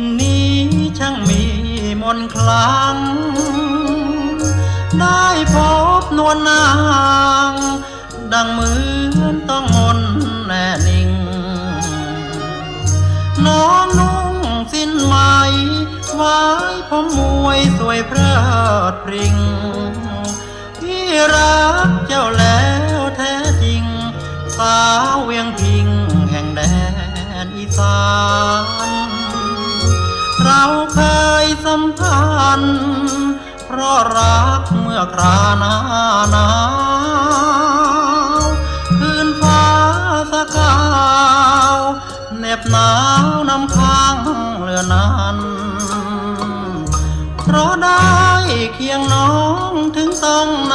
นนี้ช่างมีมนคลัง ได้พบนวลนาง ดังเหมือนต้องมนแน่นิ่ง น้องนุ่งสิ้นไหมไว้ผมมวยสวยเพลิดพริง พี่รักเจ้าแล้วแท้จริง สาวเวียงพิ เราเคยสัมพันธ์ เพราะรักเมื่อคราหนาหนาคืนฟ้าสกาวเหน็บหนาวน้ำค้างเรือนานเพราะได้เคียงน้องถึงต้องนา